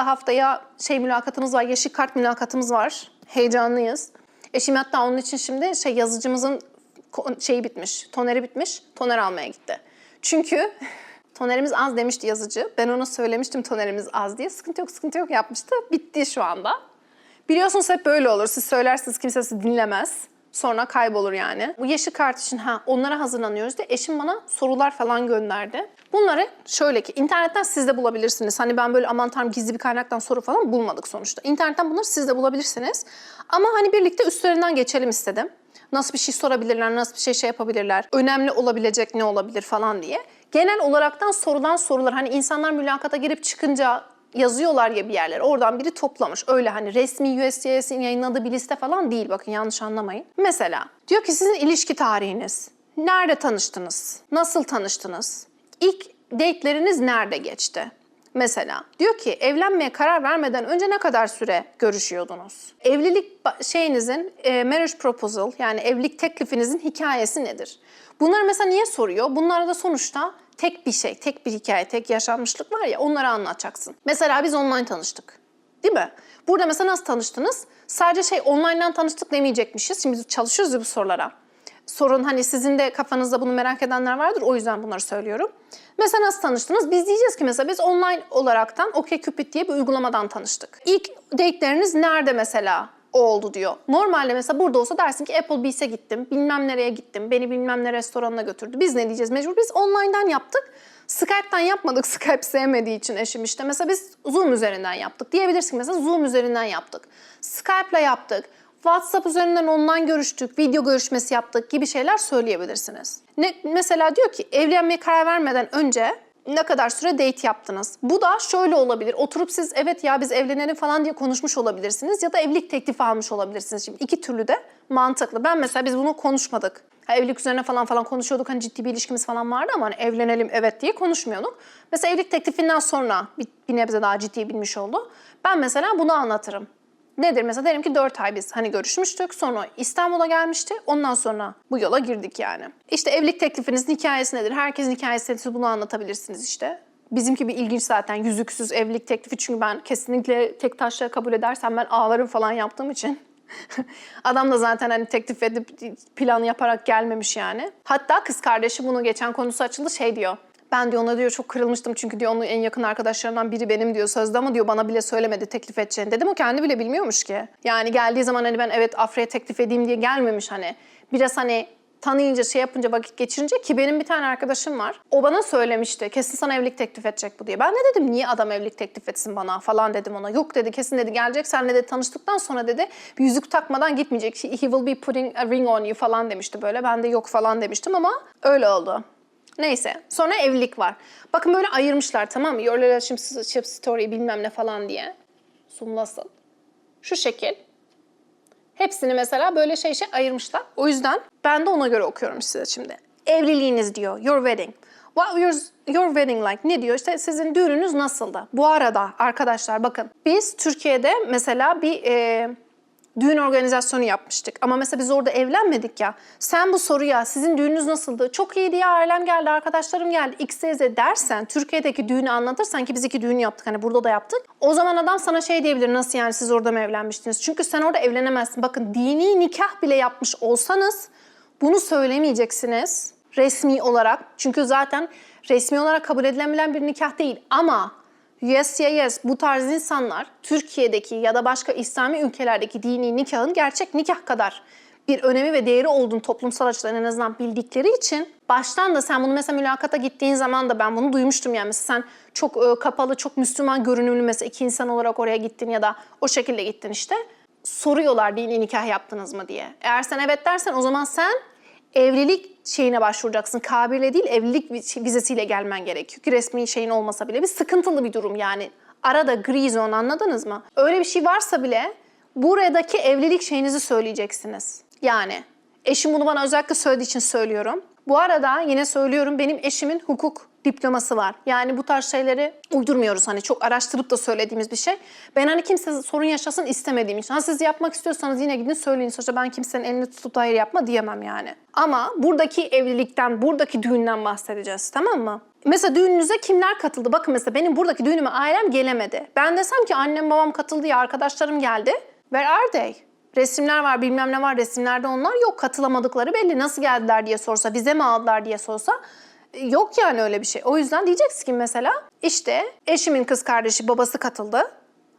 da haftaya şey mülakatımız var, yeşil kart mülakatımız var. Heyecanlıyız. Eşim hatta onun için şimdi şey yazıcımızın şeyi bitmiş, toneri bitmiş. Toner almaya gitti. Çünkü tonerimiz az demişti yazıcı. Ben ona söylemiştim tonerimiz az diye. Sıkıntı yok, sıkıntı yok yapmıştı. Bitti şu anda. Biliyorsunuz hep böyle olur. Siz söylersiniz kimse sizi dinlemez. Sonra kaybolur yani. Bu yeşil kart için ha onlara hazırlanıyoruz diye eşim bana sorular falan gönderdi. Bunları şöyle ki internetten siz de bulabilirsiniz. Hani ben böyle aman tanrım gizli bir kaynaktan soru falan bulmadık sonuçta. İnternetten bunları siz de bulabilirsiniz. Ama hani birlikte üstlerinden geçelim istedim. Nasıl bir şey sorabilirler, nasıl bir şey şey yapabilirler, önemli olabilecek ne olabilir falan diye. Genel olaraktan sorulan sorular hani insanlar mülakata girip çıkınca yazıyorlar ya bir yerlere. Oradan biri toplamış. Öyle hani resmi USCIS'in yayınladığı bir liste falan değil. Bakın yanlış anlamayın. Mesela diyor ki sizin ilişki tarihiniz. Nerede tanıştınız? Nasıl tanıştınız? İlk date'leriniz nerede geçti? Mesela diyor ki evlenmeye karar vermeden önce ne kadar süre görüşüyordunuz? Evlilik şeyinizin e, marriage proposal yani evlilik teklifinizin hikayesi nedir? Bunları mesela niye soruyor? Bunlar da sonuçta tek bir şey, tek bir hikaye, tek yaşanmışlık var ya onları anlatacaksın. Mesela biz online tanıştık. Değil mi? Burada mesela nasıl tanıştınız? Sadece şey online'dan tanıştık demeyecekmişiz. Şimdi çalışıyoruz ya bu sorulara. Sorun hani sizin de kafanızda bunu merak edenler vardır. O yüzden bunları söylüyorum. Mesela nasıl tanıştınız? Biz diyeceğiz ki mesela biz online olaraktan OkCupid diye bir uygulamadan tanıştık. İlk date'leriniz nerede mesela oldu diyor. Normalde mesela burada olsa dersin ki Applebee's'e gittim, bilmem nereye gittim, beni bilmem ne restoranına götürdü. Biz ne diyeceğiz mecbur? Biz online'dan yaptık. Skype'tan yapmadık. Skype sevmediği için eşim işte. Mesela biz Zoom üzerinden yaptık. Diyebilirsin mesela Zoom üzerinden yaptık. Skype'la yaptık. WhatsApp üzerinden online görüştük, video görüşmesi yaptık gibi şeyler söyleyebilirsiniz. Ne, mesela diyor ki evlenmeye karar vermeden önce ne kadar süre date yaptınız? Bu da şöyle olabilir. Oturup siz evet ya biz evlenelim falan diye konuşmuş olabilirsiniz ya da evlilik teklifi almış olabilirsiniz. Şimdi iki türlü de mantıklı. Ben mesela biz bunu konuşmadık. Ha, evlilik üzerine falan falan konuşuyorduk. Hani ciddi bir ilişkimiz falan vardı ama hani evlenelim evet diye konuşmuyorduk. Mesela evlilik teklifinden sonra bir, bir nebze daha ciddi bilmiş oldu. Ben mesela bunu anlatırım. Nedir mesela derim ki 4 ay biz hani görüşmüştük sonra İstanbul'a gelmişti ondan sonra bu yola girdik yani. İşte evlilik teklifinizin hikayesi nedir? Herkesin hikayesi nedir? Bunu anlatabilirsiniz işte. Bizimki bir ilginç zaten yüzüksüz evlilik teklifi çünkü ben kesinlikle tek taşla kabul edersem ben ağlarım falan yaptığım için. Adam da zaten hani teklif edip plan yaparak gelmemiş yani. Hatta kız kardeşi bunu geçen konusu açıldı şey diyor. Ben diyor ona diyor çok kırılmıştım çünkü diyor onun en yakın arkadaşlarından biri benim diyor sözde ama diyor bana bile söylemedi teklif edeceğini. Dedim o kendi bile bilmiyormuş ki. Yani geldiği zaman hani ben evet Afra'ya teklif edeyim diye gelmemiş hani. Biraz hani tanıyınca şey yapınca vakit geçirince ki benim bir tane arkadaşım var. O bana söylemişti kesin sana evlilik teklif edecek bu diye. Ben de dedim niye adam evlilik teklif etsin bana falan dedim ona. Yok dedi kesin dedi gelecek senle de tanıştıktan sonra dedi bir yüzük takmadan gitmeyecek. He will be putting a ring on you falan demişti böyle. Ben de yok falan demiştim ama öyle oldu. Neyse. Sonra evlilik var. Bakın böyle ayırmışlar tamam mı? Your relationship story bilmem ne falan diye. Zoomlasın. Şu şekil. Hepsini mesela böyle şey şey ayırmışlar. O yüzden ben de ona göre okuyorum size şimdi. Evliliğiniz diyor. Your wedding. What your, your wedding like? Ne diyor? İşte sizin düğününüz nasıldı? Bu arada arkadaşlar bakın. Biz Türkiye'de mesela bir e, düğün organizasyonu yapmıştık. Ama mesela biz orada evlenmedik ya. Sen bu soruya sizin düğününüz nasıldı? Çok iyiydi ya ailem geldi, arkadaşlarım geldi, x, z dersen, Türkiye'deki düğünü anlatırsan ki biz iki düğün yaptık hani burada da yaptık. O zaman adam sana şey diyebilir nasıl yani siz orada mı evlenmiştiniz? Çünkü sen orada evlenemezsin. Bakın dini nikah bile yapmış olsanız bunu söylemeyeceksiniz resmi olarak. Çünkü zaten resmi olarak kabul edilebilen bir nikah değil. Ama USCIS bu tarz insanlar Türkiye'deki ya da başka İslami ülkelerdeki dini nikahın gerçek nikah kadar bir önemi ve değeri olduğunu toplumsal açıdan en azından bildikleri için baştan da sen bunu mesela mülakata gittiğin zaman da ben bunu duymuştum yani. Mesela sen çok e, kapalı, çok Müslüman görünümlü mesela iki insan olarak oraya gittin ya da o şekilde gittin işte. Soruyorlar dini nikah yaptınız mı diye. Eğer sen evet dersen o zaman sen evlilik şeyine başvuracaksın. Kabile değil evlilik vizesiyle gelmen gerekiyor ki resmi şeyin olmasa bile bir sıkıntılı bir durum yani. Arada gri zone anladınız mı? Öyle bir şey varsa bile buradaki evlilik şeyinizi söyleyeceksiniz. Yani eşim bunu bana özellikle söylediği için söylüyorum. Bu arada yine söylüyorum benim eşimin hukuk diploması var. Yani bu tarz şeyleri uydurmuyoruz hani çok araştırıp da söylediğimiz bir şey. Ben hani kimse sorun yaşasın istemediğim için. Ha siz yapmak istiyorsanız yine gidin söyleyin. Sonuçta ben kimsenin elini tutup da hayır yapma diyemem yani. Ama buradaki evlilikten, buradaki düğünden bahsedeceğiz tamam mı? Mesela düğününüze kimler katıldı? Bakın mesela benim buradaki düğünüme ailem gelemedi. Ben desem ki annem babam katıldı ya arkadaşlarım geldi. Where are they? Resimler var bilmem ne var resimlerde onlar yok katılamadıkları belli. Nasıl geldiler diye sorsa vize mi aldılar diye sorsa yok yani öyle bir şey. O yüzden diyeceksin ki mesela işte eşimin kız kardeşi babası katıldı.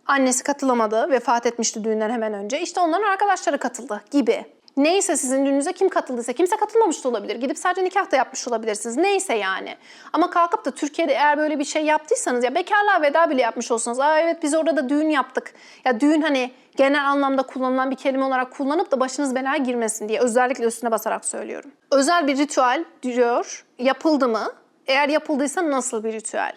Annesi katılamadı, vefat etmişti düğünden hemen önce. İşte onların arkadaşları katıldı gibi. Neyse sizin düğününüze kim katıldıysa kimse katılmamış da olabilir. Gidip sadece nikah da yapmış olabilirsiniz. Neyse yani. Ama kalkıp da Türkiye'de eğer böyle bir şey yaptıysanız ya bekarlığa veda bile yapmış olsanız. Aa evet biz orada da düğün yaptık. Ya düğün hani genel anlamda kullanılan bir kelime olarak kullanıp da başınız belaya girmesin diye özellikle üstüne basarak söylüyorum. Özel bir ritüel diyor. Yapıldı mı? Eğer yapıldıysa nasıl bir ritüel?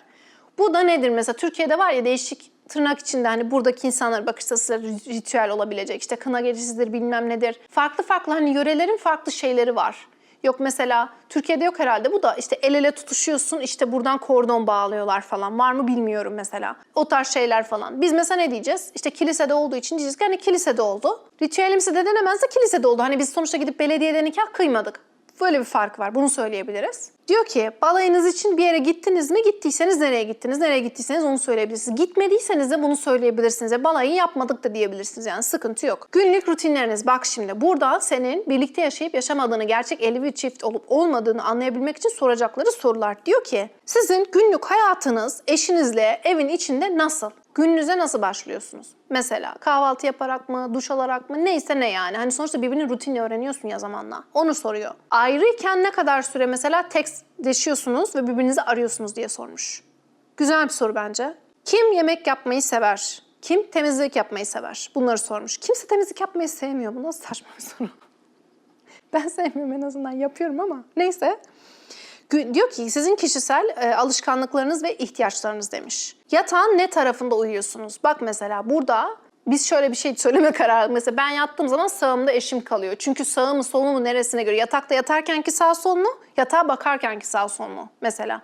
Bu da nedir mesela? Türkiye'de var ya değişik tırnak içinde hani buradaki insanlar bakış açısı ritüel olabilecek. İşte kına gecesidir bilmem nedir. Farklı farklı hani yörelerin farklı şeyleri var. Yok mesela Türkiye'de yok herhalde bu da işte el ele tutuşuyorsun işte buradan kordon bağlıyorlar falan. Var mı bilmiyorum mesela. O tarz şeyler falan. Biz mesela ne diyeceğiz? İşte kilisede olduğu için diyeceğiz ki hani kilisede oldu. Ritüelimsi de denemezse kilisede oldu. Hani biz sonuçta gidip belediyede nikah kıymadık. Böyle bir fark var. Bunu söyleyebiliriz. Diyor ki balayınız için bir yere gittiniz mi? Gittiyseniz nereye gittiniz? Nereye gittiyseniz onu söyleyebilirsiniz. Gitmediyseniz de bunu söyleyebilirsiniz. Ya balayı yapmadık da diyebilirsiniz. Yani sıkıntı yok. Günlük rutinleriniz. Bak şimdi burada senin birlikte yaşayıp yaşamadığını, gerçek evli bir çift olup olmadığını anlayabilmek için soracakları sorular. Diyor ki sizin günlük hayatınız eşinizle evin içinde nasıl? Gününüze nasıl başlıyorsunuz? Mesela kahvaltı yaparak mı, duş alarak mı, neyse ne yani. Hani sonuçta birbirinin rutinini öğreniyorsun ya zamanla. Onu soruyor. Ayrıyken ne kadar süre mesela tekstleşiyorsunuz ve birbirinizi arıyorsunuz diye sormuş. Güzel bir soru bence. Kim yemek yapmayı sever? Kim temizlik yapmayı sever? Bunları sormuş. Kimse temizlik yapmayı sevmiyor. Bu nasıl saçma bir soru? Ben sevmiyorum en azından yapıyorum ama neyse. Diyor ki sizin kişisel e, alışkanlıklarınız ve ihtiyaçlarınız demiş. Yatağın ne tarafında uyuyorsunuz? Bak mesela burada biz şöyle bir şey söyleme kararı. Mesela ben yattığım zaman sağımda eşim kalıyor. Çünkü sağ mı sol mu neresine göre? Yatakta yatarkenki sağ sol mu? Yatağa bakarkenki sağ sol mu? Mesela.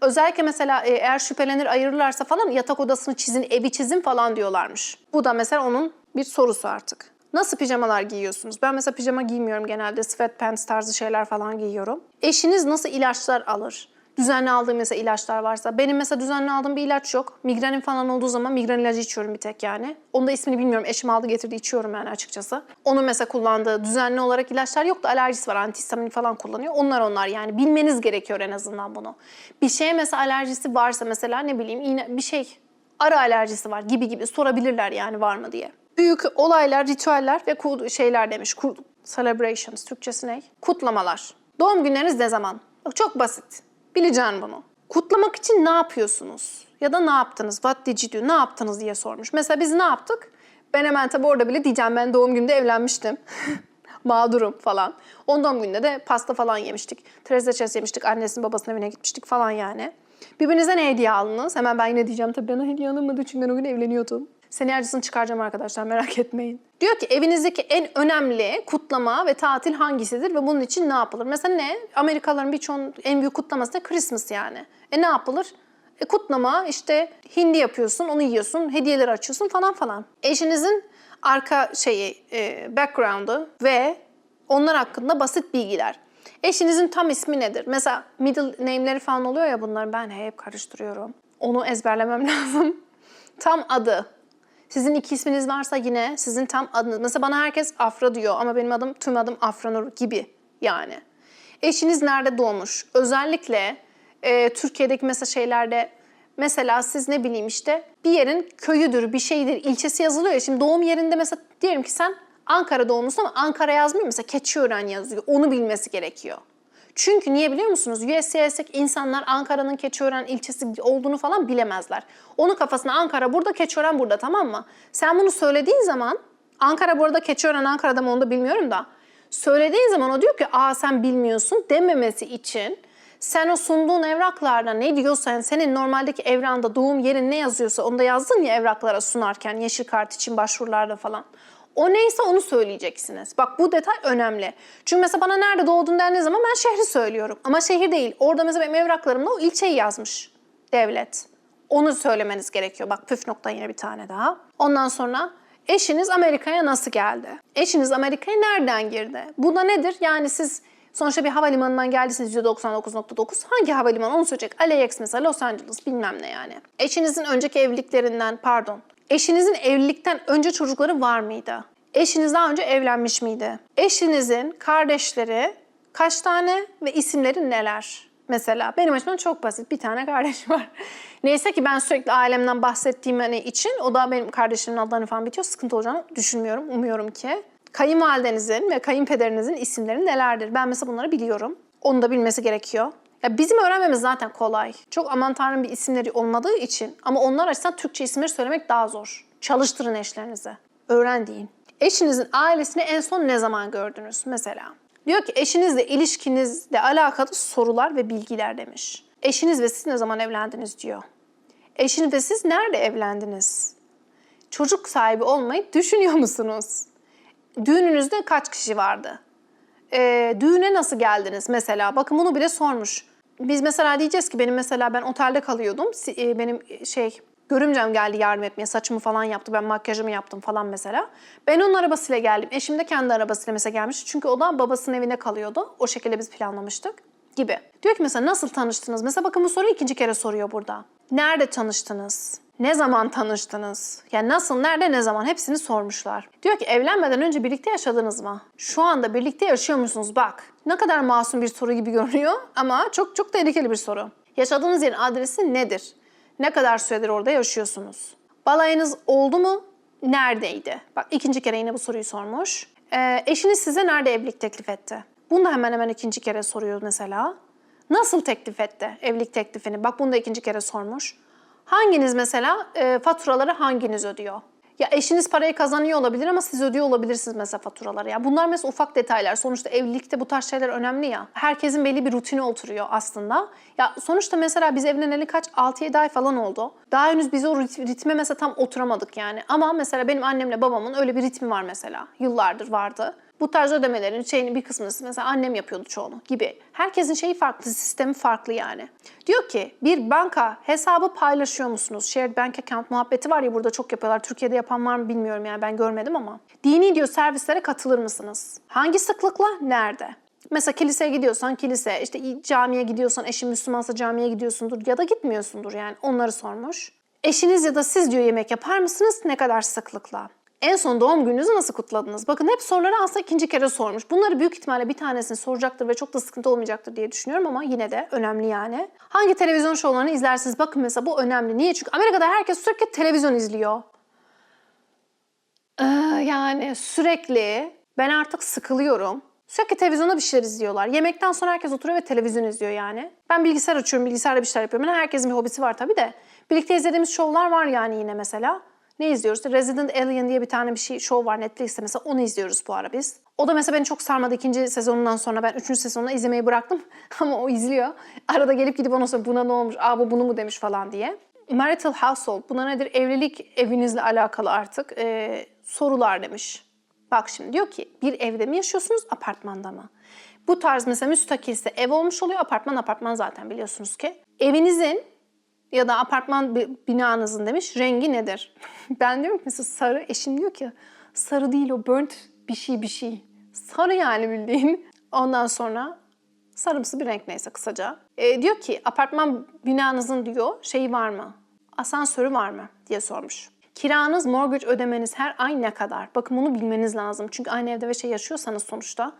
Özellikle mesela e, eğer şüphelenir ayırırlarsa falan yatak odasını çizin, evi çizin falan diyorlarmış. Bu da mesela onun bir sorusu artık. Nasıl pijamalar giyiyorsunuz? Ben mesela pijama giymiyorum genelde. Sweatpants tarzı şeyler falan giyiyorum. Eşiniz nasıl ilaçlar alır? Düzenli aldığım mesela ilaçlar varsa. Benim mesela düzenli aldığım bir ilaç yok. Migrenim falan olduğu zaman migren ilacı içiyorum bir tek yani. Onun da ismini bilmiyorum. Eşim aldı getirdi içiyorum yani açıkçası. Onun mesela kullandığı düzenli olarak ilaçlar yok da alerjisi var. Antihistamin falan kullanıyor. Onlar onlar yani. Bilmeniz gerekiyor en azından bunu. Bir şeye mesela alerjisi varsa mesela ne bileyim yine bir şey ara alerjisi var gibi gibi sorabilirler yani var mı diye. Büyük olaylar, ritüeller ve şeyler demiş. Celebrations, Türkçesi ne? Kutlamalar. Doğum günleriniz ne zaman? Çok basit. Bileceksin bunu. Kutlamak için ne yapıyorsunuz? Ya da ne yaptınız? What did you do? Ne yaptınız diye sormuş. Mesela biz ne yaptık? Ben hemen tabii orada bile diyeceğim ben doğum günümde evlenmiştim. Mağdurum falan. Onun doğum gününde de pasta falan yemiştik. Trezleçes yemiştik. Annesinin babasının evine gitmiştik falan yani. Birbirinize ne hediye aldınız? Hemen ben yine diyeceğim tabii bana hediye alınmadı çünkü ben o gün evleniyordum. Seni acısını çıkaracağım arkadaşlar merak etmeyin. Diyor ki evinizdeki en önemli kutlama ve tatil hangisidir ve bunun için ne yapılır? Mesela ne? Amerikalıların birçoğunun en büyük kutlaması da Christmas yani. E ne yapılır? E kutlama işte hindi yapıyorsun, onu yiyorsun, hediyeler açıyorsun falan falan. Eşinizin arka şeyi, e, background'ı ve onlar hakkında basit bilgiler. Eşinizin tam ismi nedir? Mesela middle name'leri falan oluyor ya bunların ben hep karıştırıyorum. Onu ezberlemem lazım. tam adı. Sizin iki isminiz varsa yine sizin tam adınız. Mesela bana herkes Afra diyor ama benim adım tüm adım Afranur gibi yani. Eşiniz nerede doğmuş? Özellikle e, Türkiye'deki mesela şeylerde mesela siz ne bileyim işte bir yerin köyüdür, bir şeydir, ilçesi yazılıyor ya. Şimdi doğum yerinde mesela diyelim ki sen Ankara doğumlusun ama Ankara yazmıyor mesela Keçiören yazıyor. Onu bilmesi gerekiyor. Çünkü niye biliyor musunuz? USCIS'teki insanlar Ankara'nın Keçiören ilçesi olduğunu falan bilemezler. Onun kafasına Ankara burada, Keçiören burada tamam mı? Sen bunu söylediğin zaman Ankara burada, Keçiören Ankara'da mı onu da bilmiyorum da. Söylediğin zaman o diyor ki aa sen bilmiyorsun dememesi için sen o sunduğun evraklarda ne diyorsan senin normaldeki evranda doğum yerin ne yazıyorsa onu da yazdın ya evraklara sunarken yeşil kart için başvurularda falan. O neyse onu söyleyeceksiniz. Bak bu detay önemli. Çünkü mesela bana nerede doğdun dendiği zaman ben şehri söylüyorum. Ama şehir değil. Orada mesela benim evraklarımda o ilçeyi yazmış devlet. Onu söylemeniz gerekiyor. Bak püf nokta yine bir tane daha. Ondan sonra eşiniz Amerika'ya nasıl geldi? Eşiniz Amerika'ya nereden girdi? Bu da nedir? Yani siz Sonuçta bir havalimanından geldiyseniz %99.9 hangi havalimanı onu söyleyecek. LAX mesela Los Angeles bilmem ne yani. Eşinizin önceki evliliklerinden pardon. Eşinizin evlilikten önce çocukları var mıydı? Eşiniz daha önce evlenmiş miydi? Eşinizin kardeşleri kaç tane ve isimleri neler? Mesela benim açımdan çok basit. Bir tane kardeş var. Neyse ki ben sürekli ailemden bahsettiğim hani için o da benim kardeşimin adlarını falan bitiyor. Sıkıntı olacağını düşünmüyorum. Umuyorum ki. Kayınvalidenizin ve kayınpederinizin isimleri nelerdir? Ben mesela bunları biliyorum. Onu da bilmesi gerekiyor. Ya bizim öğrenmemiz zaten kolay. Çok aman tanrım bir isimleri olmadığı için ama onlar açısından Türkçe isimleri söylemek daha zor. Çalıştırın eşlerinize. Öğren deyin. Eşinizin ailesini en son ne zaman gördünüz mesela? Diyor ki eşinizle ilişkinizle alakalı sorular ve bilgiler demiş. Eşiniz ve siz ne zaman evlendiniz diyor. Eşiniz ve siz nerede evlendiniz? Çocuk sahibi olmayı düşünüyor musunuz? Düğününüzde kaç kişi vardı? Ee, düğüne nasıl geldiniz mesela? Bakın bunu bile sormuş. Biz mesela diyeceğiz ki benim mesela ben otelde kalıyordum. E, Benim şey görümcem geldi yardım etmeye. Saçımı falan yaptı. Ben makyajımı yaptım falan mesela. Ben onun arabasıyla geldim. Eşim de kendi arabasıyla mesela gelmiş. Çünkü o da babasının evinde kalıyordu. O şekilde biz planlamıştık gibi. Diyor ki mesela nasıl tanıştınız? Mesela bakın bu soruyu ikinci kere soruyor burada. Nerede tanıştınız? Ne zaman tanıştınız? Yani nasıl, nerede, ne zaman hepsini sormuşlar. Diyor ki evlenmeden önce birlikte yaşadınız mı? Şu anda birlikte yaşıyor musunuz? Bak ne kadar masum bir soru gibi görünüyor ama çok çok tehlikeli bir soru. Yaşadığınız yerin adresi nedir? Ne kadar süredir orada yaşıyorsunuz? Balayınız oldu mu? Neredeydi? Bak ikinci kere yine bu soruyu sormuş. Ee, eşiniz size nerede evlilik teklif etti? Bunu da hemen hemen ikinci kere soruyor mesela. Nasıl teklif etti evlilik teklifini? Bak bunu da ikinci kere sormuş. Hanginiz mesela e, faturaları hanginiz ödüyor? Ya eşiniz parayı kazanıyor olabilir ama siz ödüyor olabilirsiniz mesela faturaları. Ya bunlar mesela ufak detaylar. Sonuçta evlilikte bu tarz şeyler önemli ya. Herkesin belli bir rutini oturuyor aslında. Ya sonuçta mesela biz evleneli kaç 6-7 ay falan oldu. Daha henüz biz o rit- ritme mesela tam oturamadık yani. Ama mesela benim annemle babamın öyle bir ritmi var mesela. Yıllardır vardı. Bu tarz ödemelerin şeyini bir kısmını mesela annem yapıyordu çoğunu gibi. Herkesin şeyi farklı, sistemi farklı yani. Diyor ki bir banka hesabı paylaşıyor musunuz? Shared bank account muhabbeti var ya burada çok yapıyorlar. Türkiye'de yapan var mı bilmiyorum yani ben görmedim ama. Dini diyor servislere katılır mısınız? Hangi sıklıkla? Nerede? Mesela kiliseye gidiyorsan kilise, işte camiye gidiyorsan eşin Müslümansa camiye gidiyorsundur ya da gitmiyorsundur yani onları sormuş. Eşiniz ya da siz diyor yemek yapar mısınız? Ne kadar sıklıkla? En son doğum gününüzü nasıl kutladınız? Bakın hep soruları aslında ikinci kere sormuş. Bunları büyük ihtimalle bir tanesini soracaktır ve çok da sıkıntı olmayacaktır diye düşünüyorum ama yine de önemli yani. Hangi televizyon şovlarını izlersiniz? Bakın mesela bu önemli. Niye? Çünkü Amerika'da herkes sürekli televizyon izliyor. Ee, yani sürekli ben artık sıkılıyorum. Sürekli televizyonda bir şeyler izliyorlar. Yemekten sonra herkes oturuyor ve televizyon izliyor yani. Ben bilgisayar açıyorum, bilgisayarda bir şeyler yapıyorum. Yani herkesin bir hobisi var tabii de. Birlikte izlediğimiz şovlar var yani yine mesela. Ne izliyoruz? Resident Alien diye bir tane bir şey show var Netflix'te mesela onu izliyoruz bu ara biz. O da mesela beni çok sarmadı ikinci sezonundan sonra ben üçüncü sezonunda izlemeyi bıraktım ama o izliyor. Arada gelip gidip ona sonra buna ne olmuş, aa bu bunu mu demiş falan diye. Marital household buna nedir? Evlilik evinizle alakalı artık ee, sorular demiş. Bak şimdi diyor ki bir evde mi yaşıyorsunuz apartmanda mı? Bu tarz mesela müstakilse ev olmuş oluyor apartman apartman zaten biliyorsunuz ki. Evinizin ya da apartman bi- binanızın demiş rengi nedir? ben diyorum ki mesela sarı eşim diyor ki sarı değil o burnt bir şey bir şey. Sarı yani bildiğin. Ondan sonra sarımsı bir renk neyse kısaca. E, diyor ki apartman binanızın diyor şeyi var mı? Asansörü var mı diye sormuş. Kiranız, mortgage ödemeniz her ay ne kadar? Bakın bunu bilmeniz lazım. Çünkü aynı evde ve şey yaşıyorsanız sonuçta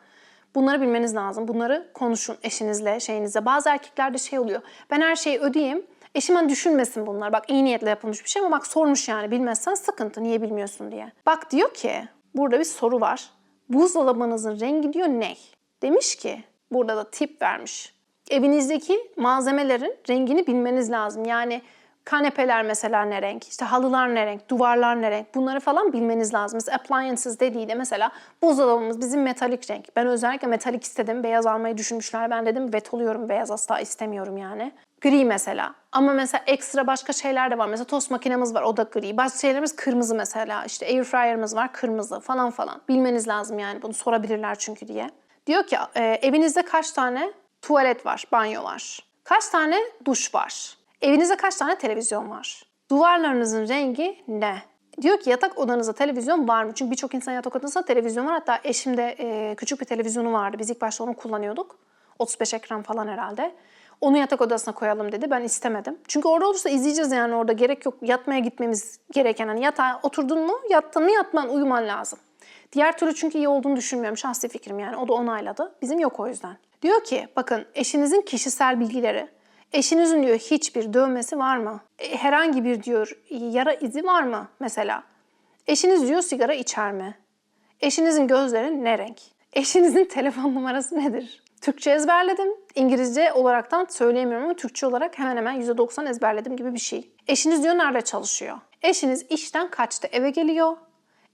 bunları bilmeniz lazım. Bunları konuşun eşinizle, şeyinizle. Bazı erkeklerde şey oluyor. Ben her şeyi ödeyeyim. Eşim hani düşünmesin bunlar. Bak iyi niyetle yapılmış bir şey ama bak sormuş yani bilmezsen sıkıntı. Niye bilmiyorsun diye. Bak diyor ki burada bir soru var. Buzdolabınızın rengi diyor ne? Demiş ki burada da tip vermiş. Evinizdeki malzemelerin rengini bilmeniz lazım. Yani kanepeler mesela ne renk, işte halılar ne renk, duvarlar ne renk bunları falan bilmeniz lazım. Mesela appliances dediği de mesela buzdolabımız bizim metalik renk. Ben özellikle metalik istedim. Beyaz almayı düşünmüşler. Ben dedim vet oluyorum beyaz asla istemiyorum yani. Gri mesela. Ama mesela ekstra başka şeyler de var. Mesela tost makinemiz var o da gri. Başka şeylerimiz kırmızı mesela. İşte air fryer'ımız var kırmızı falan falan. Bilmeniz lazım yani bunu sorabilirler çünkü diye. Diyor ki e, evinizde kaç tane tuvalet var, banyo var? Kaç tane duş var? Evinizde kaç tane televizyon var? Duvarlarınızın rengi ne? Diyor ki yatak odanızda televizyon var mı? Çünkü birçok insan yatak odasında televizyon var. Hatta eşimde e, küçük bir televizyonu vardı. Biz ilk başta onu kullanıyorduk. 35 ekran falan herhalde. Onu yatak odasına koyalım dedi. Ben istemedim. Çünkü orada olursa izleyeceğiz yani orada. Gerek yok yatmaya gitmemiz gereken. Hani yatağa oturdun mu yattın mı yatman uyuman lazım. Diğer türlü çünkü iyi olduğunu düşünmüyorum. Şahsi fikrim yani. O da onayladı. Bizim yok o yüzden. Diyor ki bakın eşinizin kişisel bilgileri. Eşinizin diyor hiçbir dövmesi var mı? E, Herhangi bir diyor yara izi var mı mesela? Eşiniz diyor sigara içer mi? Eşinizin gözleri ne renk? Eşinizin telefon numarası nedir? Türkçe ezberledim. İngilizce olaraktan söyleyemiyorum ama Türkçe olarak hemen hemen %90 ezberledim gibi bir şey. Eşiniz diyor nerede çalışıyor? Eşiniz işten kaçta eve geliyor?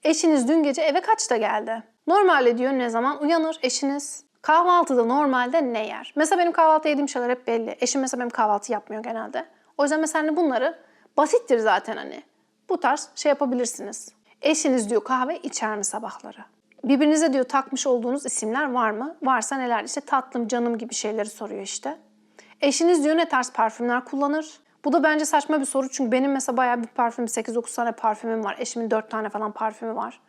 Eşiniz dün gece eve kaçta geldi? Normalde diyor ne zaman uyanır eşiniz? Kahvaltıda normalde ne yer? Mesela benim kahvaltı yediğim şeyler hep belli. Eşim mesela benim kahvaltı yapmıyor genelde. O yüzden mesela hani bunları basittir zaten hani. Bu tarz şey yapabilirsiniz. Eşiniz diyor kahve içer mi sabahları? Birbirinize diyor takmış olduğunuz isimler var mı? Varsa neler? İşte tatlım, canım gibi şeyleri soruyor işte. Eşiniz diyor ne tarz parfümler kullanır? Bu da bence saçma bir soru çünkü benim mesela bayağı bir parfüm, 8-9 tane parfümüm var. Eşimin 4 tane falan parfümü var.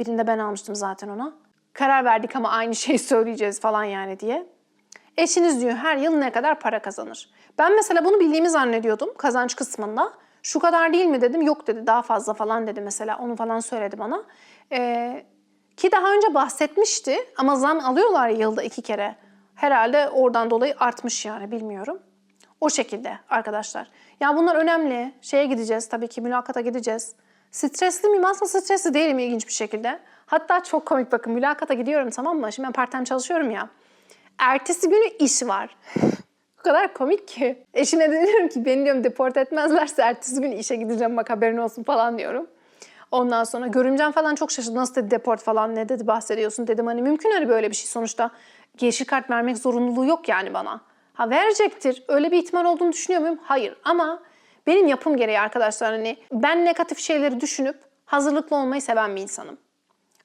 Birinde ben almıştım zaten ona. Karar verdik ama aynı şeyi söyleyeceğiz falan yani diye. Eşiniz diyor her yıl ne kadar para kazanır? Ben mesela bunu bildiğimi zannediyordum kazanç kısmında. Şu kadar değil mi dedim. Yok dedi daha fazla falan dedi mesela. Onu falan söyledi bana. Ee, ki daha önce bahsetmişti ama zam alıyorlar yılda iki kere. Herhalde oradan dolayı artmış yani bilmiyorum. O şekilde arkadaşlar. Ya bunlar önemli. Şeye gideceğiz tabii ki mülakata gideceğiz. Stresli miyim? Aslında stresli değilim ilginç bir şekilde. Hatta çok komik bakın mülakata gidiyorum tamam mı? Şimdi ben part time çalışıyorum ya. Ertesi günü iş var. o kadar komik ki. Eşime de diyorum ki beni diyorum deport etmezlerse ertesi gün işe gideceğim bak haberin olsun falan diyorum. Ondan sonra görümcem falan çok şaşırdı. Nasıl dedi deport falan ne dedi bahsediyorsun dedim. Hani mümkün hani böyle bir şey sonuçta. Yeşil kart vermek zorunluluğu yok yani bana. Ha verecektir. Öyle bir ihtimal olduğunu düşünüyor muyum? Hayır. Ama benim yapım gereği arkadaşlar hani ben negatif şeyleri düşünüp hazırlıklı olmayı seven bir insanım.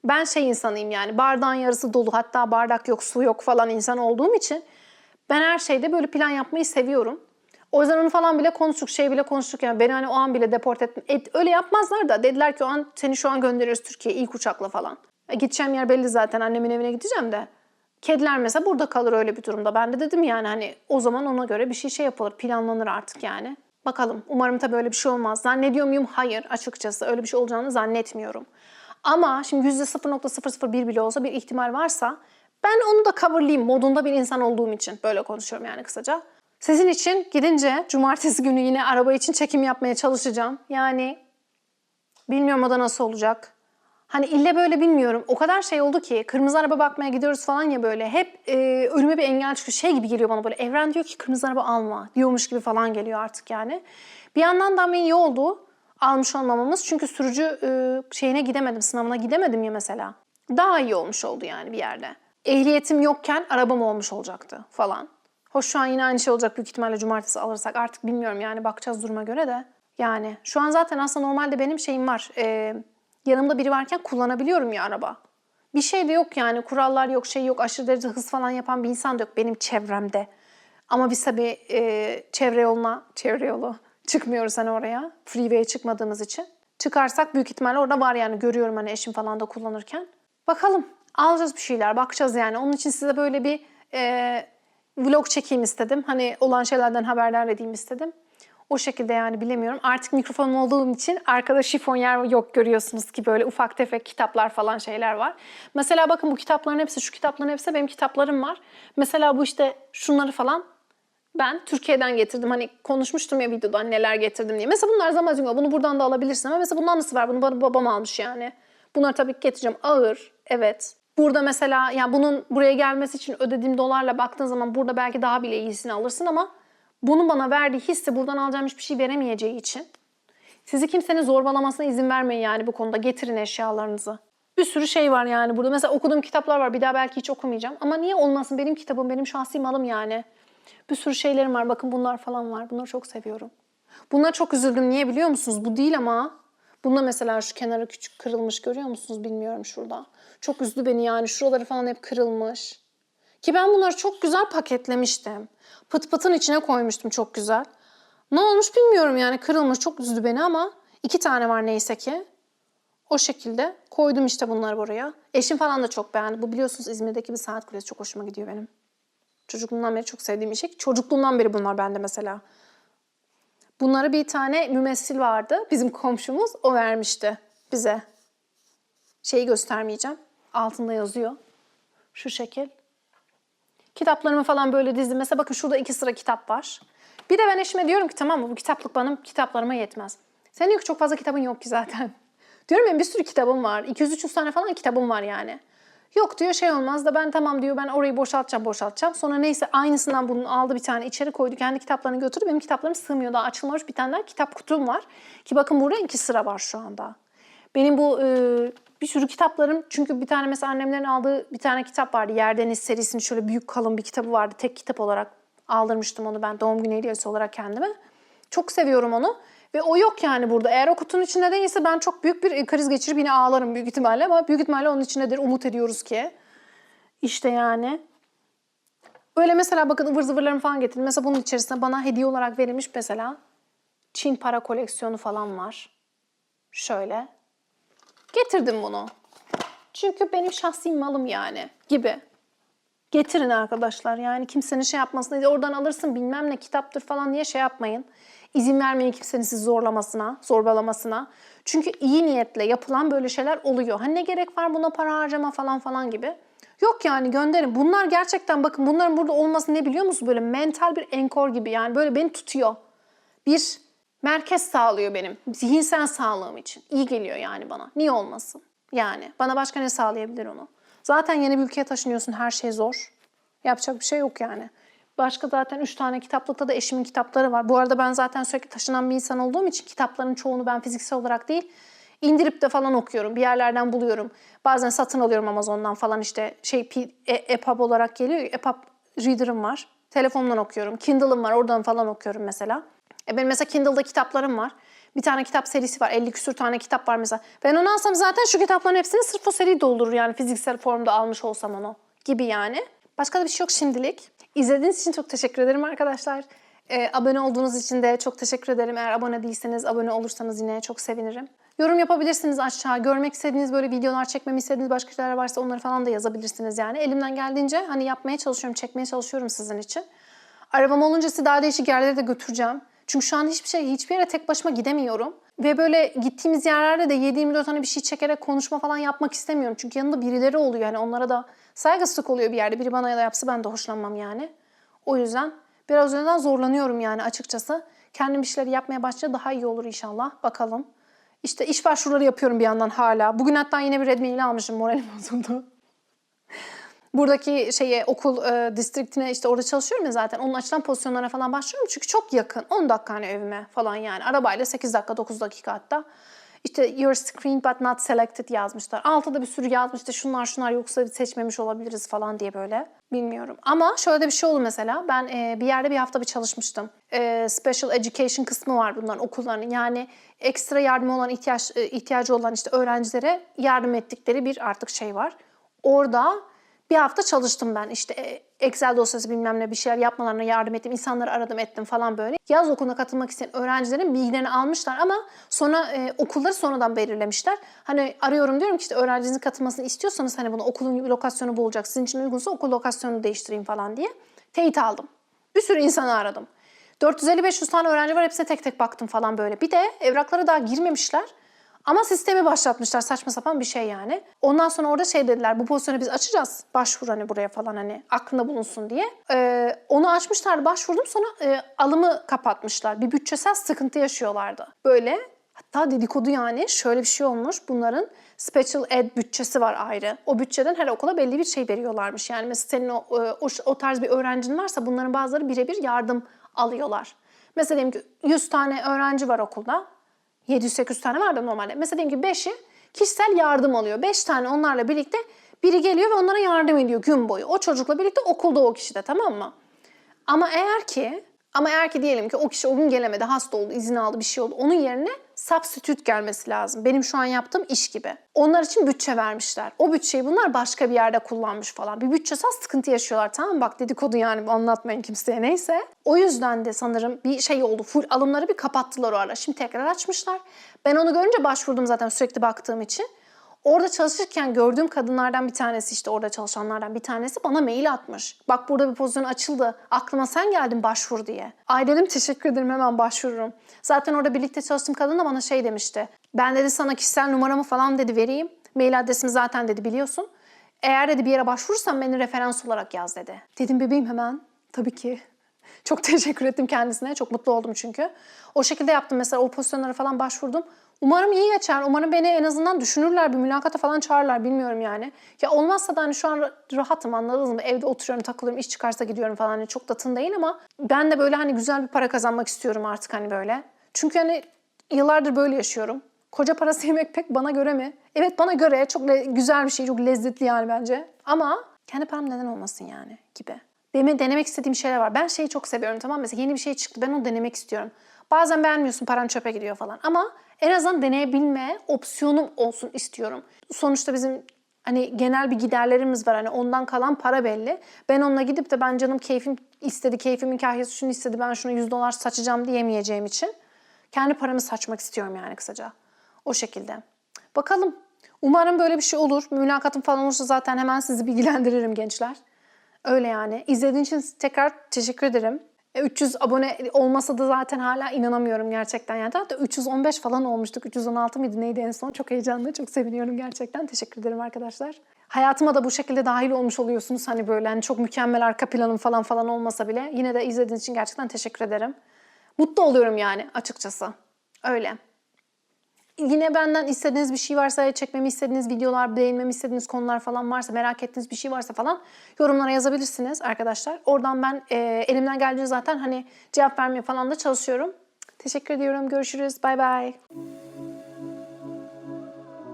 Ben şey insanıyım yani bardağın yarısı dolu hatta bardak yok su yok falan insan olduğum için ben her şeyde böyle plan yapmayı seviyorum. O yüzden falan bile konuştuk, şey bile konuştuk yani beni hani o an bile deport et, et öyle yapmazlar da dediler ki o an seni şu an gönderiyoruz Türkiye'ye ilk uçakla falan. E, gideceğim yer belli zaten annemin evine gideceğim de. Kediler mesela burada kalır öyle bir durumda. Ben de dedim yani hani o zaman ona göre bir şey şey yapılır, planlanır artık yani. Bakalım. Umarım tabii öyle bir şey olmaz. Zannediyor muyum? Hayır. Açıkçası öyle bir şey olacağını zannetmiyorum. Ama şimdi %0.001 bile olsa bir ihtimal varsa ben onu da coverlayayım modunda bir insan olduğum için böyle konuşuyorum yani kısaca. Sizin için gidince cumartesi günü yine araba için çekim yapmaya çalışacağım. Yani bilmiyorum o da nasıl olacak. Hani ille böyle bilmiyorum. O kadar şey oldu ki kırmızı araba bakmaya gidiyoruz falan ya böyle. Hep e, önüme bir engel çıkıyor. Şey gibi geliyor bana böyle. Evren diyor ki kırmızı araba alma diyormuş gibi falan geliyor artık yani. Bir yandan da iyi oldu almış olmamamız. Çünkü sürücü e, şeyine gidemedim, sınavına gidemedim ya mesela. Daha iyi olmuş oldu yani bir yerde. Ehliyetim yokken arabam olmuş olacaktı falan. Hoş şu an yine aynı şey olacak büyük ihtimalle cumartesi alırsak. Artık bilmiyorum yani bakacağız duruma göre de. Yani şu an zaten aslında normalde benim şeyim var. E, yanımda biri varken kullanabiliyorum ya araba. Bir şey de yok yani kurallar yok şey yok aşırı derece hız falan yapan bir insan da yok benim çevremde. Ama biz tabii e, çevre yoluna, çevre yolu çıkmıyoruz hani oraya. Freeway'e çıkmadığımız için. Çıkarsak büyük ihtimalle orada var yani görüyorum hani eşim falan da kullanırken. Bakalım alacağız bir şeyler bakacağız yani. Onun için size böyle bir e, vlog çekeyim istedim. Hani olan şeylerden haberdar edeyim istedim. O şekilde yani bilemiyorum. Artık mikrofonum olduğum için arkada şifonyer yok görüyorsunuz ki böyle ufak tefek kitaplar falan şeyler var. Mesela bakın bu kitapların hepsi, şu kitapların hepsi benim kitaplarım var. Mesela bu işte şunları falan ben Türkiye'den getirdim. Hani konuşmuştum ya videoda neler getirdim diye. Mesela bunlar Zamazingo. Bunu buradan da alabilirsin ama mesela bundan nasıl var? Bunu bana babam almış yani. Bunları tabii ki getireceğim. Ağır. Evet. Burada mesela ya bunun buraya gelmesi için ödediğim dolarla baktığın zaman burada belki daha bile iyisini alırsın ama bunun bana verdiği hissi buradan alacağım hiçbir şey veremeyeceği için sizi kimsenin zorbalamasına izin vermeyin yani bu konuda. Getirin eşyalarınızı. Bir sürü şey var yani burada. Mesela okuduğum kitaplar var. Bir daha belki hiç okumayacağım. Ama niye olmasın? Benim kitabım, benim şahsi malım yani. Bir sürü şeylerim var. Bakın bunlar falan var. Bunları çok seviyorum. Bunlara çok üzüldüm. Niye biliyor musunuz? Bu değil ama. Bunda mesela şu kenarı küçük kırılmış görüyor musunuz? Bilmiyorum şurada. Çok üzdü beni yani. Şuraları falan hep kırılmış. Ki ben bunları çok güzel paketlemiştim. Pıt pıtın içine koymuştum çok güzel. Ne olmuş bilmiyorum yani kırılmış. Çok üzdü beni ama iki tane var neyse ki. O şekilde koydum işte bunları buraya. Eşim falan da çok beğendi. Bu biliyorsunuz İzmir'deki bir saat kulesi çok hoşuma gidiyor benim. Çocukluğumdan beri çok sevdiğim bir şey. Çocukluğumdan beri bunlar bende mesela. Bunları bir tane mümessil vardı. Bizim komşumuz. O vermişti bize. Şeyi göstermeyeceğim. Altında yazıyor. Şu şekil. Kitaplarımı falan böyle dizdim. Mesela bakın şurada iki sıra kitap var. Bir de ben eşime diyorum ki tamam mı bu kitaplık benim kitaplarıma yetmez. Sen diyor ki çok fazla kitabın yok ki zaten. Diyorum benim bir sürü kitabım var. 200-300 tane falan kitabım var yani. Yok diyor şey olmaz da ben tamam diyor ben orayı boşaltacağım boşaltacağım. Sonra neyse aynısından bunu aldı bir tane içeri koydu. Kendi kitaplarını götürdü. Benim kitaplarım sığmıyor daha açılmamış bir tane daha kitap kutum var. Ki bakın burada iki sıra var şu anda. Benim bu e, bir sürü kitaplarım çünkü bir tane mesela annemlerin aldığı bir tane kitap vardı. Yerdeniz serisinin şöyle büyük kalın bir kitabı vardı. Tek kitap olarak aldırmıştım onu ben doğum günü hediyesi olarak kendime. Çok seviyorum onu. Ve o yok yani burada. Eğer o kutunun içinde değilse ben çok büyük bir kriz geçirip yine ağlarım büyük ihtimalle. Ama büyük ihtimalle onun içindedir. Umut ediyoruz ki. İşte yani. Böyle mesela bakın ıvır zıvırlarımı falan getirdim. Mesela bunun içerisinde bana hediye olarak verilmiş mesela Çin para koleksiyonu falan var. Şöyle. Getirdim bunu. Çünkü benim şahsi malım yani gibi. Getirin arkadaşlar yani kimsenin şey yapmasına, oradan alırsın bilmem ne kitaptır falan diye şey yapmayın. İzin vermeyin kimsenin sizi zorlamasına, zorbalamasına. Çünkü iyi niyetle yapılan böyle şeyler oluyor. Hani ne gerek var buna para harcama falan falan gibi. Yok yani gönderin. Bunlar gerçekten bakın bunların burada olması ne biliyor musunuz? Böyle mental bir enkor gibi yani böyle beni tutuyor. Bir merkez sağlıyor benim zihinsel sağlığım için. İyi geliyor yani bana. Niye olmasın? Yani bana başka ne sağlayabilir onu? Zaten yeni bir ülkeye taşınıyorsun her şey zor. Yapacak bir şey yok yani. Başka zaten üç tane kitaplıkta da eşimin kitapları var. Bu arada ben zaten sürekli taşınan bir insan olduğum için kitapların çoğunu ben fiziksel olarak değil indirip de falan okuyorum. Bir yerlerden buluyorum. Bazen satın alıyorum Amazon'dan falan işte şey e, EPUB olarak geliyor. EPUB reader'ım var. Telefondan okuyorum. Kindle'ım var. Oradan falan okuyorum mesela. E benim mesela Kindle'da kitaplarım var. Bir tane kitap serisi var. 50 küsür tane kitap var mesela. Ben onu alsam zaten şu kitapların hepsini sırf o seri doldurur yani fiziksel formda almış olsam onu gibi yani. Başka da bir şey yok şimdilik. İzlediğiniz için çok teşekkür ederim arkadaşlar. Ee, abone olduğunuz için de çok teşekkür ederim. Eğer abone değilseniz abone olursanız yine çok sevinirim. Yorum yapabilirsiniz aşağı. Görmek istediğiniz böyle videolar çekmemi istediğiniz başka şeyler varsa onları falan da yazabilirsiniz yani. Elimden geldiğince hani yapmaya çalışıyorum, çekmeye çalışıyorum sizin için. Arabam olunca sizi daha değişik yerlere de götüreceğim. Çünkü şu an hiçbir şey, hiçbir yere tek başıma gidemiyorum. Ve böyle gittiğimiz yerlerde de 7-24 tane bir şey çekerek konuşma falan yapmak istemiyorum. Çünkü yanında birileri oluyor. Yani onlara da saygısızlık oluyor bir yerde. Biri bana ya da yapsa ben de hoşlanmam yani. O yüzden biraz önceden zorlanıyorum yani açıkçası. Kendim işleri yapmaya başlayınca daha iyi olur inşallah. Bakalım. İşte iş başvuruları yapıyorum bir yandan hala. Bugün hatta yine bir red mail almışım. Moralim bozuldu. Buradaki şeye okul e, distriktine işte orada çalışıyorum ya zaten. Onun açılan pozisyonlara falan başlıyorum. Çünkü çok yakın. 10 dakika hani evime falan yani. Arabayla 8 dakika 9 dakika hatta. İşte you're screened but not selected yazmışlar. Altta bir sürü yazmıştı. Şunlar şunlar yoksa seçmemiş olabiliriz falan diye böyle. Bilmiyorum. Ama şöyle bir şey oldu mesela. Ben e, bir yerde bir hafta bir çalışmıştım. E, special education kısmı var bunların okulların. Yani ekstra yardım olan ihtiyaç e, ihtiyacı olan işte öğrencilere yardım ettikleri bir artık şey var. Orada bir hafta çalıştım ben işte e, Excel dosyası bilmem ne bir şeyler yapmalarına yardım ettim. insanları aradım ettim falan böyle. Yaz okuluna katılmak isteyen öğrencilerin bilgilerini almışlar ama sonra e, okulları sonradan belirlemişler. Hani arıyorum diyorum ki işte öğrencinizin katılmasını istiyorsanız hani bunu okulun lokasyonu bu olacak. Sizin için uygunsa okul lokasyonunu değiştireyim falan diye. Teyit aldım. Bir sürü insanı aradım. 450-500 tane öğrenci var hepsine tek tek baktım falan böyle. Bir de evraklara daha girmemişler. Ama sistemi başlatmışlar saçma sapan bir şey yani. Ondan sonra orada şey dediler bu pozisyonu biz açacağız. Başvur hani buraya falan hani aklında bulunsun diye. Ee, onu açmışlar başvurdum sonra e, alımı kapatmışlar. Bir bütçesel sıkıntı yaşıyorlardı. Böyle hatta dedikodu yani şöyle bir şey olmuş. Bunların special ed bütçesi var ayrı. O bütçeden her okula belli bir şey veriyorlarmış. Yani mesela senin o, o, o tarz bir öğrencin varsa bunların bazıları birebir yardım alıyorlar. Mesela diyelim ki 100 tane öğrenci var okulda. 700-800 tane var da normalde. Mesela diyelim ki 5'i kişisel yardım alıyor. 5 tane onlarla birlikte biri geliyor ve onlara yardım ediyor gün boyu. O çocukla birlikte okulda o kişi de tamam mı? Ama eğer ki ama eğer ki diyelim ki o kişi o gün gelemedi, hasta oldu, izin aldı, bir şey oldu. Onun yerine substitute gelmesi lazım. Benim şu an yaptığım iş gibi. Onlar için bütçe vermişler. O bütçeyi bunlar başka bir yerde kullanmış falan. Bir bütçesel sıkıntı yaşıyorlar tamam? Bak dedikodu yani anlatmayın kimseye neyse. O yüzden de sanırım bir şey oldu. Full alımları bir kapattılar o ara. Şimdi tekrar açmışlar. Ben onu görünce başvurdum zaten sürekli baktığım için. Orada çalışırken gördüğüm kadınlardan bir tanesi işte orada çalışanlardan bir tanesi bana mail atmış. Bak burada bir pozisyon açıldı. Aklıma sen geldin başvur diye. Ay dedim teşekkür ederim hemen başvururum. Zaten orada birlikte çalıştığım kadın da bana şey demişti. Ben dedi sana kişisel numaramı falan dedi vereyim. Mail adresimi zaten dedi biliyorsun. Eğer dedi bir yere başvurursan beni referans olarak yaz dedi. Dedim bebeğim hemen. Tabii ki. Çok teşekkür ettim kendisine. Çok mutlu oldum çünkü. O şekilde yaptım mesela o pozisyonlara falan başvurdum. Umarım iyi geçer. Umarım beni en azından düşünürler. Bir mülakata falan çağırırlar. Bilmiyorum yani. Ya olmazsa da hani şu an ra- rahatım anladınız mı? Evde oturuyorum, takılıyorum, iş çıkarsa gidiyorum falan. Hani çok da değil ama ben de böyle hani güzel bir para kazanmak istiyorum artık hani böyle. Çünkü hani yıllardır böyle yaşıyorum. Koca parası yemek pek bana göre mi? Evet bana göre çok güzel bir şey, çok lezzetli yani bence. Ama kendi param neden olmasın yani gibi. Benim denemek istediğim şeyler var. Ben şeyi çok seviyorum tamam mı? Mesela yeni bir şey çıktı ben onu denemek istiyorum. Bazen beğenmiyorsun paran çöpe gidiyor falan. Ama en azından deneyebilme opsiyonum olsun istiyorum. Sonuçta bizim hani genel bir giderlerimiz var. Hani ondan kalan para belli. Ben onunla gidip de ben canım keyfim istedi, keyfimin kahyası şunu istedi ben şuna 100 dolar saçacağım diyemeyeceğim için kendi paramı saçmak istiyorum yani kısaca. O şekilde. Bakalım. Umarım böyle bir şey olur. Mülakatım falan olursa zaten hemen sizi bilgilendiririm gençler. Öyle yani. İzlediğiniz için tekrar teşekkür ederim. E, 300 abone olmasa da zaten hala inanamıyorum gerçekten. Yani hatta 315 falan olmuştuk. 316 mıydı neydi en son? Çok heyecanlı, çok seviniyorum gerçekten. Teşekkür ederim arkadaşlar. Hayatıma da bu şekilde dahil olmuş oluyorsunuz. Hani böyle hani çok mükemmel arka planım falan falan olmasa bile. Yine de izlediğiniz için gerçekten teşekkür ederim. Mutlu oluyorum yani açıkçası. Öyle. Yine benden istediğiniz bir şey varsa, çekmemi istediğiniz videolar, beğenmemi istediğiniz konular falan varsa, merak ettiğiniz bir şey varsa falan yorumlara yazabilirsiniz arkadaşlar. Oradan ben e, elimden geldiğince zaten hani cevap vermeye falan da çalışıyorum. Teşekkür ediyorum. Görüşürüz. Bay bay.